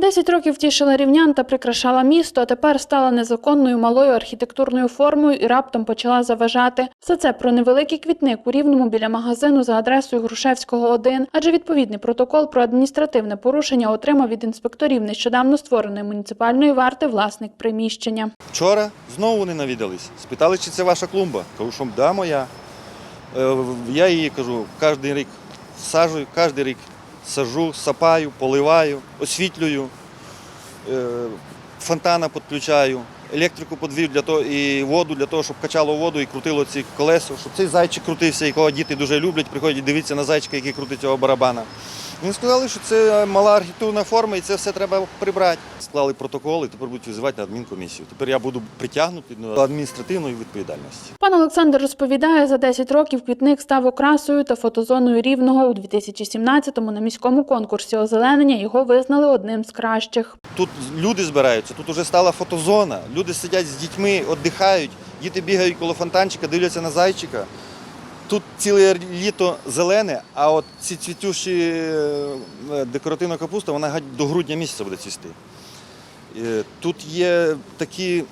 Десять років тішила рівнян та прикрашала місто, а тепер стала незаконною малою архітектурною формою і раптом почала заважати. Все це про невеликий квітник у рівному біля магазину за адресою Грушевського 1, адже відповідний протокол про адміністративне порушення отримав від інспекторів нещодавно створеної муніципальної варти власник приміщення. Вчора знову вони навідались. Спитали, чи це ваша клумба. Кажу, що да, моя. Е, Я її кажу, кожен рік саджую, кожен рік сажу, сапаю, поливаю, освітлюю, е, фонтана підключаю, електрику подвів для того, і воду для того, щоб качало воду і крутило ці колеса, щоб цей зайчик крутився, якого діти дуже люблять, приходять дивитися на зайчика, який крутить цього барабана. Вони сказали, що це мала архітектурна форма і це все треба прибрати. Склали протокол і тепер будуть визивати на адмінкомісію. Тепер я буду притягнутий до адміністративної відповідальності. Пан Олександр розповідає, за 10 років квітник став окрасою та фотозоною рівного. У 2017-му на міському конкурсі озеленення його визнали одним з кращих. Тут люди збираються, тут вже стала фотозона. Люди сидять з дітьми, віддихають, діти бігають коло фонтанчика, дивляться на зайчика. Тут ціле літо зелене, а от ці цвітючі е, декоративна капуста, вона до грудня місяця буде цвісти. Е, Тут є такі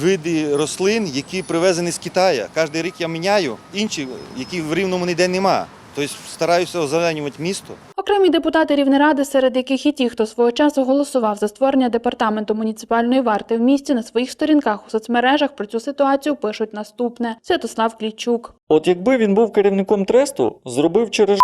види рослин, які привезені з Китаю. Кожен рік я міняю інші, які в рівному ніде нема. Тобто стараюся озеленювати місто. Окремі депутати Рівнеради, серед яких і ті, хто свого часу голосував за створення департаменту муніципальної варти в місті, на своїх сторінках у соцмережах про цю ситуацію пишуть наступне: Святослав Клічук. От якби він був керівником тресту, зробив через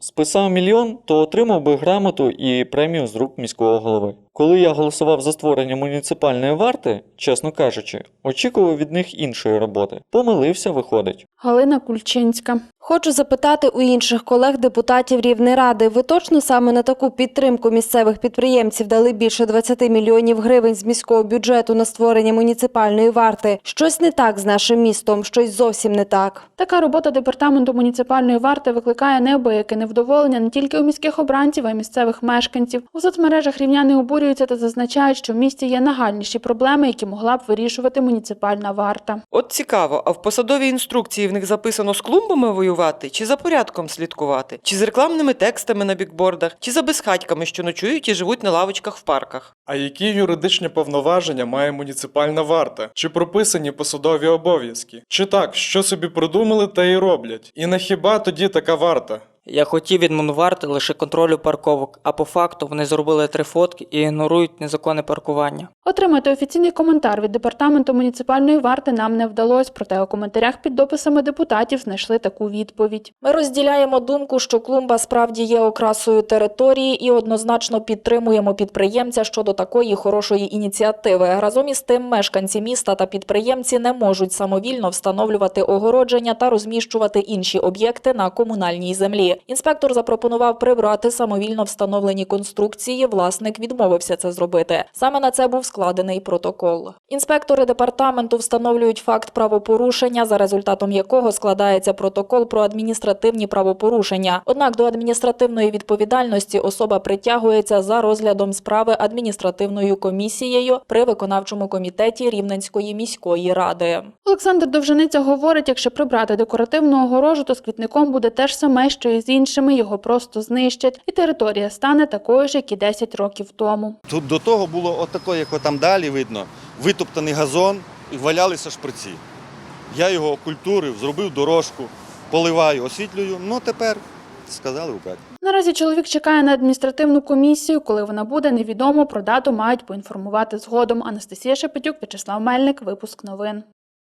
списав мільйон, то отримав би грамоту і премію з рук міського голови. Коли я голосував за створення муніципальної варти, чесно кажучи, очікував від них іншої роботи. Помилився, виходить. Галина Кульчинська. Хочу запитати у інших колег депутатів Рівнеради. Ви точно саме на таку підтримку місцевих підприємців дали більше 20 мільйонів гривень з міського бюджету на створення муніципальної варти? Щось не так з нашим містом, щось зовсім не так. Така робота департаменту муніципальної варти викликає неабияке невдоволення не тільки у міських обранців, а й місцевих мешканців. У соцмережах рівняни обурюються та зазначають, що в місті є нагальніші проблеми, які могла б вирішувати муніципальна варта. От цікаво, а в посадовій інструкції в них записано з клумбами воювати, чи за порядком слідкувати, чи з рекламними текстами на бікбордах, чи за безхатьками, що ночують і живуть на лавочках в парках. А які юридичні повноваження має муніципальна варта? Чи прописані посадові обов'язки? Чи так, що собі придумали, та й роблять? І на хіба тоді така варта? Я хотів від Монварти лише контролю парковок, а по факту вони зробили три фотки і ігнорують незаконне паркування. Отримати офіційний коментар від департаменту муніципальної варти нам не вдалося, проте у коментарях під дописами депутатів знайшли таку відповідь. Ми розділяємо думку, що клумба справді є окрасою території і однозначно підтримуємо підприємця щодо такої хорошої ініціативи. Разом із тим, мешканці міста та підприємці не можуть самовільно встановлювати огородження та розміщувати інші об'єкти на комунальній землі. Інспектор запропонував прибрати самовільно встановлені конструкції. Власник відмовився це зробити. Саме на це був складений протокол. Інспектори департаменту встановлюють факт правопорушення, за результатом якого складається протокол про адміністративні правопорушення. Однак до адміністративної відповідальності особа притягується за розглядом справи адміністративною комісією при виконавчому комітеті Рівненської міської ради. Олександр Довжениця говорить, якщо прибрати декоративну огорожу, то з квітником буде те ж саме, що і з іншими, його просто знищать, і територія стане такою ж, як і 10 років тому. Тут до того було отако, як там далі видно, витоптаний газон і валялися шприці. Я його окультурив, зробив дорожку, поливаю, освітлюю. Ну тепер сказали убрати. Наразі чоловік чекає на адміністративну комісію. Коли вона буде, невідомо. Про дату мають поінформувати згодом. Анастасія Шепетюк, В'ячеслав Мельник, випуск новин.